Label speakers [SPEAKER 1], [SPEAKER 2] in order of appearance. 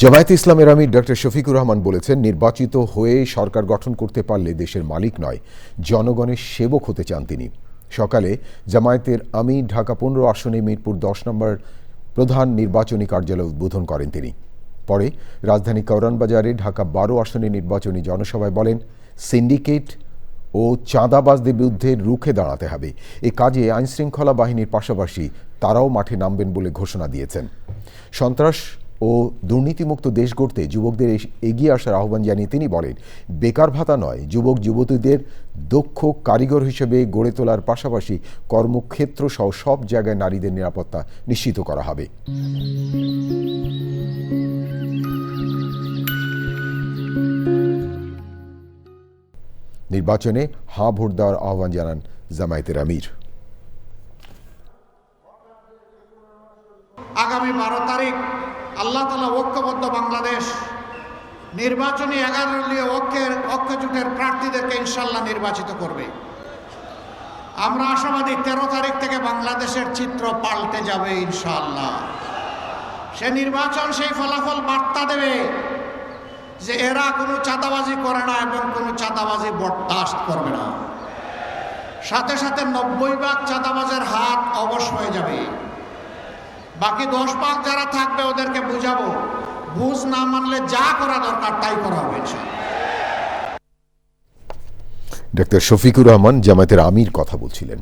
[SPEAKER 1] জামায়াতে ইসলামের আমির ডক্টর শফিকুর রহমান বলেছেন, নির্বাচিত হয়ে সরকার গঠন করতে পারলে দেশের মালিক নয়, জনগণের সেবক হতে চান তিনি। সকালে জামায়াতের আমির ঢাকা পনেরো আসনে মিরপুর দশ নম্বর প্রধান নির্বাচনী কার্যালয় উদ্বোধন করেন তিনি। পরে রাজধানী কাউরানবাজারে ঢাকা বারো আসনে নির্বাচনী জনসভায় বলেন, সিন্ডিকেট ও চাঁদাবাজদের বিরুদ্ধে রুখে দাঁড়াতে হবে। এ কাজে আইনশৃঙ্খলা বাহিনীর পাশাপাশি তারাও মাঠে নামবেন বলে ঘোষণা দিয়েছেন। সন্ত্রাস ও দুর্নীতিমুক্ত দেশ গড়তে যুবকদের এগিয়ে আসার আহ্বান জানিয়ে তিনি বলেন, বেকার ভাতা নয়, যুবক যুবতীদের দক্ষ কারিগর হিসেবে গড়ে তোলার পাশাপাশি কর্মক্ষেত্র সহ সব জায়গায় নারীদের নিরাপত্তা নিশ্চিত করা হবে। নির্বাচনে হা ভোট দেওয়ার আহ্বান জানান জামায়াতের আমির।
[SPEAKER 2] আগামী বারো তারিখ আল্লাহ তালা ঐক্যবদ্ধ বাংলাদেশ। নির্বাচনী এগারো ঐক্যের ঐক্যজোটের প্রার্থীদেরকে ইনশাল্লাহ নির্বাচিত করবে। আমরা আশাবাদী তেরো তারিখ থেকে বাংলাদেশের চিত্র পাল্টে যাবে ইনশাল্লাহ সে নির্বাচন, সেই ফলাফল বার্তা দেবে যে এরা কোনো চাঁদাবাজি করে না এবং কোনো চাঁদাবাজি বরদাস্ত করবে না। সাথে সাথে নব্বই ভাগ চাঁদাবাজের হাত অবশ হয়ে যাবে বাকি দশ পাঁচ যারা থাকবে ওদেরকে বুঝাবো। বুঝ না মানলে যা করা দরকার তাই করা হবে
[SPEAKER 1] ডাক্তার শফিকুর রহমান জামায়াতের আমির কথা বলছিলেন।